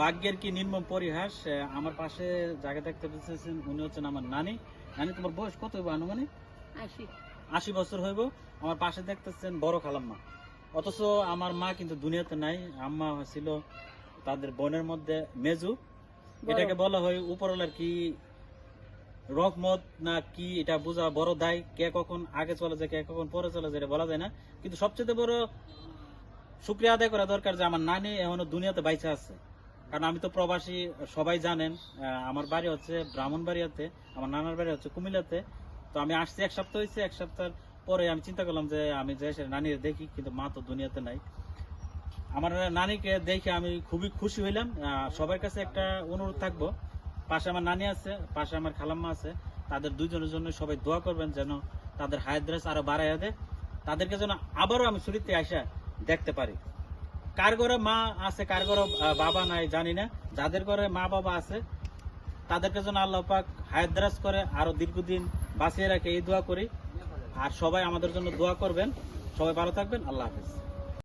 ভাগ্যের কি নির্মম পরিহাস আমার পাশে জায়গা দেখতে পেয়েছেন উনি হচ্ছেন আমার নানি। নানি তোমার বয়স কত হইব আনুমানিক? আশি। বছর হইব। আমার পাশে দেখতেছেন বড় খালাম্মা। অথচ আমার মা কিন্তু দুনিয়াতে নাই। আম্মা ছিল তাদের বোনের মধ্যে মেজু। এটাকে বলা হয় উপরওয়ালার কি রহমত না কি এটা বোঝা বড় দায়। কে কখন আগে চলে যায় কে কখন পরে চলে যায় এটা বলা যায় না। কিন্তু সবচেয়ে বড় শুক্রিয়া আদায় করা দরকার যে আমার নানি এখনও দুনিয়াতে বাইচে আছে। কারণ আমি তো প্রবাসী, সবাই জানেন আমার বাড়ি হচ্ছে ব্রাহ্মণবাড়িয়াতে, আমার নানার বাড়ি হচ্ছে কুমিল্লাতে। তো আমি আসছি, এক সপ্তাহ হয়েছে, এক সপ্তাহ পরে আমি চিন্তা করলাম যে আমি যে এসে নানির দেখি, কিন্তু মা তো দুনিয়াতে নাই। আমার নানিকে দেখে আমি খুবই খুশি হইলাম। সবার কাছে একটা অনুরোধ থাকব। পাশে আমার নানি আছে, পাশে আমার খালাম্মা আছে, তাদের দুইজনের জন্য সবাই দোয়া করবেন যেন তাদের হায়াদ্রাস আরও বাড়াইয়া দেয়। তাদেরকে যেন আবারও আমি শুরুতে আসা দেখতে পারি। কার ঘরে মা আছে, কার ঘরে বাবা নাই জানি না। যাদের ঘরে মা বাবা আছে, তাদেরকে যেন আল্লাহ পাক হায়দ্রাস করে আরও দীর্ঘদিন বাঁচিয়ে রাখে, এই দোয়া করি। আর সবাই আমাদের জন্য দোয়া করবেন। সবাই ভালো থাকবেন। আল্লাহ হাফিজ।